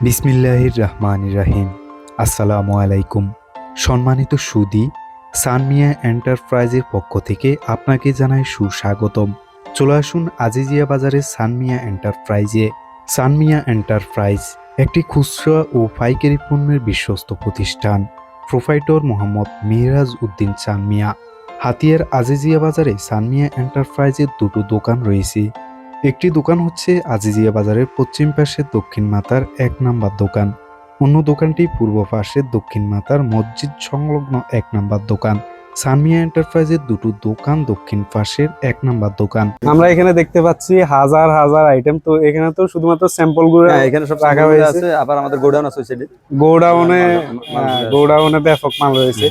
বিসমিল্লাহির রহমান রাহিম আসসালামু আলাইকুম। সম্মানিত সুদি, সানমিয়া এন্টারপ্রাইজের পক্ষ থেকে আপনাকে জানাই সুস্বাগতম। চলে আসুন আজিজিয়া বাজারের সানমিয়া এন্টারপ্রাইজে। সানমিয়া এন্টারপ্রাইজ একটি খুচরা ও পাইকারি পণ্যের বিশ্বস্ত প্রতিষ্ঠান। প্রোফাইটর মোহাম্মদ মিরাজ উদ্দিন সানমিয়া। হাতিয়ার আজিজিয়া বাজারে সানমিয়া এন্টারপ্রাইজের দুটো দোকান রয়েছে। একটি দোকান হচ্ছে আজিজিয়া বাজারের পশ্চিম পাশে দক্ষিণ মাতার এক নাম্বার দোকান। অন্য দোকানটি পূর্ব পাশে দক্ষিণ মাতার মসজিদ সংলগ্ন এক নাম্বার দোকান। সানমিয়া এন্টারপ্রাইজের দুটো দোকান দক্ষিণ পাশের এক নাম্বার দোকান। আমরা এখানে দেখতে পাচ্ছি হাজার হাজার আইটেম তো এখানে তো শুধুমাত্র স্যাম্পলগুলো হ্যাঁ এখানে সব রাখা হয়েছে। আছে আবার আমাদের গোডাউন আছে সেটি গোডাউনে গোডাউনে ব্যাপক মাল রয়েছে।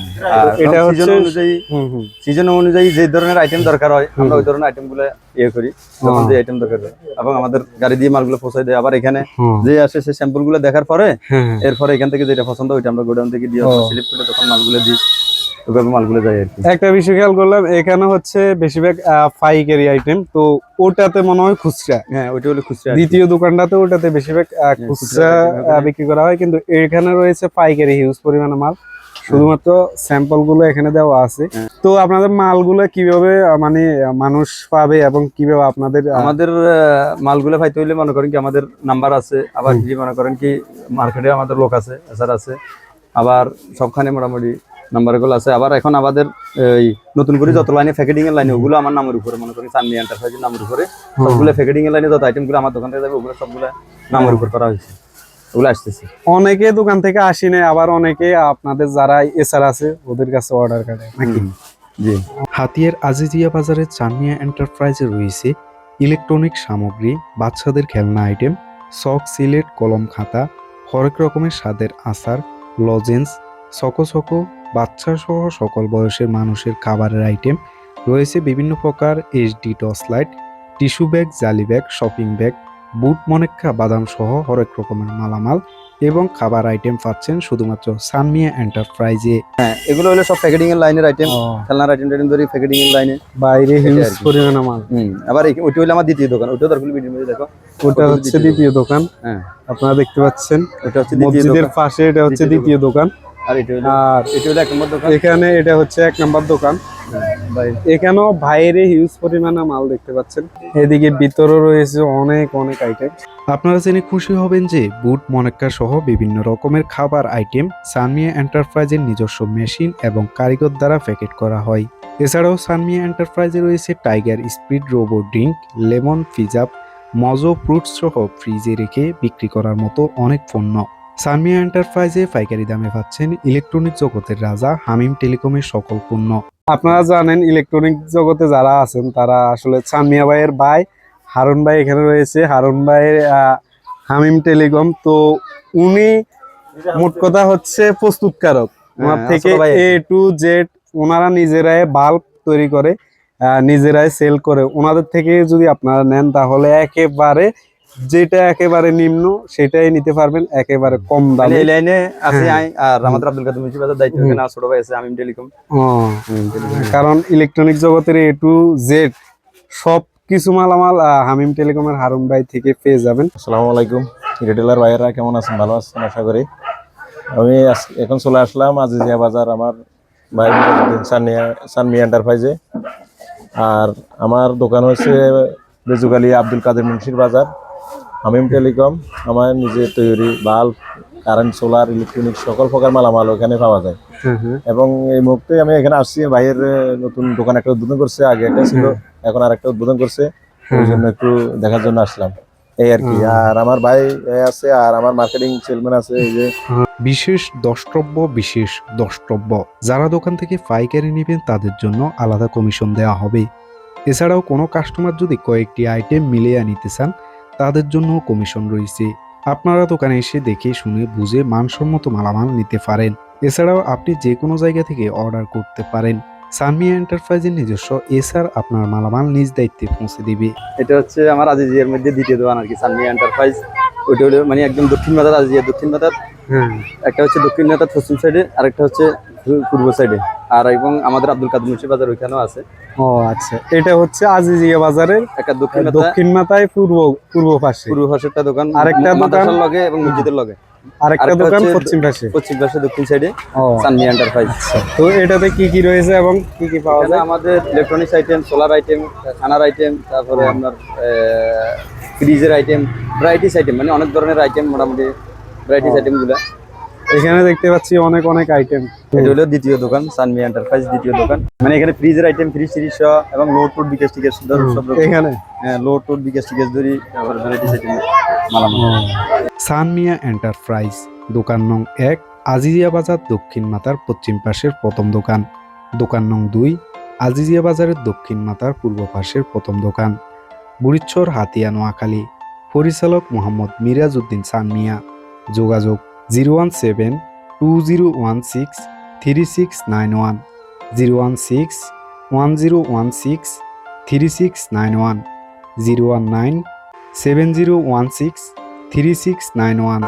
এটা হচ্ছে অনুযায়ী হুম হুম। সিজন অনুযায়ী যে ধরনের আইটেম দরকার হয় আমরা ওই ধরনের আইটেমগুলো ইয়ে করি তখন হ্যাঁ। যে আইটেম দরকার হয়। এবং আমাদের গাড়ি দিয়ে মালগুলো পৌঁছায় দেয়। আবার এখানে যে আসে সে স্যাম্পলগুলো দেখার পরে হ্যাঁ। এরপরে এখান থেকে যেটা পছন্দ ওইটা আমরা গোডাউন থেকে দিয়ে। স্লিপ করে তখন মালগুলো দিই। ওইভাবে মালগুলো যায় আর কি। একটা বিষয় খেয়াল করলাম এখানে হচ্ছে বেশিরভাগ পাইকারি আইটেম তো ওটাতে মনে হয় খুচরা। হ্যাঁ ওইটা হলো খুচরা দ্বিতীয় দোকানটাতে ওটাতে বেশিরভাগ খুচরা খুচরা বিক্রি করা হয় কিন্তু এখানে রয়েছে পাইকারি হিউজ পরিমাণে মাল। শুধুমাত্র স্যাম্পলগুলো এখানে দেওয়া আছে। হ্যাঁ। তো আপনাদের মালগুলো কীভাবে মানে মানুষ পাবে এবং কীভাবে আপনাদের আমাদের মালগুলো পাইতে হইলে মনে করেন কি আমাদের নাম্বার আছে। আবার কি মনে করেন কি মার্কেটে আমাদের লোক আছে এসার আছে আবার সবখানে মোটামুটি নাম্বারগুলো আছে। আবার এখন আমাদের এই নতুন করে যত লাইনে প্যাকেটিং এর লাইনে ওগুলো আমার নামের উপরে মনে করেন চান্দি এন্টারপ্রাইজের নামের উপরে সবগুলো প্যাকেটিং এর লাইনে যত আইটেমগুলো আমার দোকান থেকে যাবে ওগুলো সবগুলো নামের উপর করা হয়েছে। ওগুলো আসতেছে। অনেকে দোকান থেকে আসি না আবার অনেকে আপনাদের যারা এসআর আছে ওদের কাছে অর্ডার করে নাকি? জি। হাতিয়ার আজিজিয়া বাজারে চানমিয়া এন্টারপ্রাইজে রয়েছে ইলেকট্রনিক সামগ্রী বাচ্চাদের খেলনা আইটেম সক সিলেট কলম খাতা হরেক রকমের স্বাদের আচার লজেন্স সকো সকো বাচ্চা সহ সকল বয়সের মানুষের খাবারের আইটেম রয়েছে বিভিন্ন প্রকার এইচডি টস লাইট টিস্যু ব্যাগ জালি ব্যাগ শপিং ব্যাগ বুট মনেক্ষা বাদাম সহ হরেক রকমের মালামাল এবং খাবার আইটেম পাচ্ছেন শুধুমাত্র সানমিয়া এন্টারপ্রাইজে হ্যাঁ এগুলো হলো সব প্যাকেটিং এর লাইনের আইটেম খেলনার আইটেম টাইটেম ধরি প্যাকেটিং এর লাইনে বাইরে হিউজ পরিমাণে মাল। হুম আবার ওইটা হলো আমার দ্বিতীয় দোকান ওইটা দরকার ভিডিও মধ্যে দেখো। ওটা হচ্ছে দ্বিতীয় দোকান। হ্যাঁ। আপনারা দেখতে পাচ্ছেন এটা হচ্ছে দ্বিতীয় মসজিদের পাশে এটা হচ্ছে দ্বিতীয় দোকান। আর এটা হলো আর এটা হলো এক নম্বর দোকান? এখানে এটা হচ্ছে এক নাম্বার দোকান। এখানেও বাইরে হিউজ পরিমাণে মাল দেখতে পাচ্ছেন। এদিকে ভিতরও রয়েছে অনেক অনেক আইটেম আপনারা জেনে খুশি হবেন যে বুট মনেক্কা সহ বিভিন্ন রকমের খাবার আইটেম সানমিয়া এন্টারপ্রাইজের নিজস্ব মেশিন এবং কারিগর দ্বারা প্যাকেট করা হয়। এছাড়াও সানমিয়া এন্টারপ্রাইজে রয়েছে Tiger Speed Robo drink lemon Fizzup Mojo fruits সহ ফ্রিজে রেখে বিক্রি করার মতো অনেক পণ্য। সানমিয়া এন্টারপ্রাইজে পাইকারি দামে পাচ্ছেন ইলেকট্রনিক জগতের রাজা হামিম টেলিকমের সকল পণ্য। আপনারা জানেন ইলেকট্রনিক জগতে যারা আছেন তারা আসলে চানমিয়া ভাইয়ের ভাই হারুন ভাই এখানে রয়েছে। হারুন ভাইয়ের হামিম টেলিকম। তো উনি মোট কথা হচ্ছে প্রস্তুতকারক। ওনার হ্যাঁ, থেকে ছোট ভাই আর কি। এ টু জেড ওনারা নিজেরাই বাল্ব তৈরি করে আহ, নিজেরাই সেল করে। ওনাদের থেকে যদি আপনারা নেন তাহলে একেবারে যেটা একেবারে নিম্ন সেটাই নিতে পারবেন একেবারে কম মানে দামে। এই লাইনে আছে হ্যাঁ। আই আর আমাদের আব্দুল কাদের মুন্সি বাজার দায়িত্ব। এখানে ছোট ভাই আছে আমিম টেলিকম। কারণ ইলেকট্রনিক জগতের এ টু জেড সব কিছু মালামাল হামিম টেলিকমের হারুন ভাই থেকে পেয়ে যাবেন। আসসালামু আলাইকুম। রিটেলার ভাইয়েরা কেমন আছেন? ভালো আছেন আশা করি। আমি এখন চলে আসলাম আজিজিয়া বাজার আমার ভাই সানমি এন্টারপ্রাইজে। আর আমার দোকান হচ্ছে বেজুগালি আব্দুল কাদের মুন্সির বাজার। হামিম টেলিকম আমার নিজের তৈরি বাল্ব কারেন্ট সোলার ইলেকট্রনিক সকল প্রকার মালামাল ওখানে পাওয়া যায়। এবং এই মুহূর্তে আমি এখানে আসছি ভাইয়ের নতুন দোকান একটা উদ্বোধন করছে আগে একটা ছিল এখন আর একটা উদ্বোধন করছে ওই জন্য একটু দেখার জন্য আসলাম। এই আর কি। আর আমার ভাই আছে আর আমার মার্কেটিং সেলম্যান আছে এই যে। বিশেষ দ্রষ্টব্য বিশেষ দ্রষ্টব্য যারা দোকান থেকে পাইকারি নেবেন তাদের জন্য আলাদা কমিশন দেওয়া হবে। এছাড়াও কোনো কাস্টমার যদি কয়েকটি আইটেম মিলিয়ে নিতে চান তাদের জন্য কমিশন রয়েছে। আপনারা দোকানে এসে দেখে শুনে বুঝে মানসম্মত মালামাল নিতে পারেন। এছাড়াও আপনি যে কোনো জায়গা থেকে অর্ডার করতে পারেন। সানমিয়া এন্টারপ্রাইজের নিজস্ব এসআর আপনার মালামাল নিজ দায়িত্বে পৌঁছে দিবে। এটা হচ্ছে আমার আজিজিয়ার মধ্যে দ্বিতীয় দোকান আর কি সানমিয়া এন্টারপ্রাইজ। ওইটা হলো মানে একদম দক্ষিণ মাথার আজিয়া দক্ষিণ মাথার হ্যাঁ। একটা হচ্ছে দক্ষিণ মাথার পশ্চিম সাইডে আরেকটা হচ্ছে পূর্ব সাইডে। আর এবং আমাদের আব্দুল কাদের মুন্সি বাজার ওইখানেও আছে। ও আচ্ছা। এটা হচ্ছে আজিজিয়া বাজারের একটা দক্ষিণ দক্ষিণ মাথায় পূর্ব পূর্ব পাশে। পূর্ব পাশেরটা দোকান আরেকটা দোকান- লগে এবং মসজিদের লগে। আরেকটা দোকান পশ্চিম পাশে। পশ্চিম পাশে দক্ষিণ সাইডে ও। সানমি এন্টারপ্রাইজ তো এটাতে কি কি রয়েছে এবং কি কি পাওয়া যায়? আমাদের ইলেকট্রনিক্স আইটেম সোলার আইটেম খানার আইটেম তারপরে আপনার ফ্রিজের আইটেম ভ্যারাইটিস আইটেম মানে অনেক ধরনের আইটেম মোটামুটি ভ্যারাইটিস আইটেমগুলা এখানে দেখতে পাচ্ছি অনেক অনেক আইটেম এটা হলো দ্বিতীয় দোকান সানমি এন্টারপ্রাইজ দ্বিতীয় দোকান। মানে এখানে ফ্রিজের আইটেম ফ্রিজ সিরিজ সহ এবং লোড টোড বিকেশ টিকেস সব রকম। এখানে? লোড টোড বিকেশ টিকেস ধরি তারপরে ভ্যারাইটিস আইটেম মালামাল। সানমিয়া এন্টারপ্রাইজ দোকান নং এক আজিজিয়া বাজার দক্ষিণ মাতার পশ্চিম পাশের প্রথম দোকান। দোকান নং দুই আজিজিয়া বাজারের দক্ষিণ মাতার পূর্ব পাশের প্রথম দোকান। বুড়িচ্ছর হাতিয়া নোয়াখালী। পরিচালক মোহাম্মদ মিরাজ উদ্দিন সানমিয়া। যোগাযোগ zero one seven two zero one six three six nine one. Zero one six one zero one six three six nine one. Zero one nine seven zero one six three six nine one.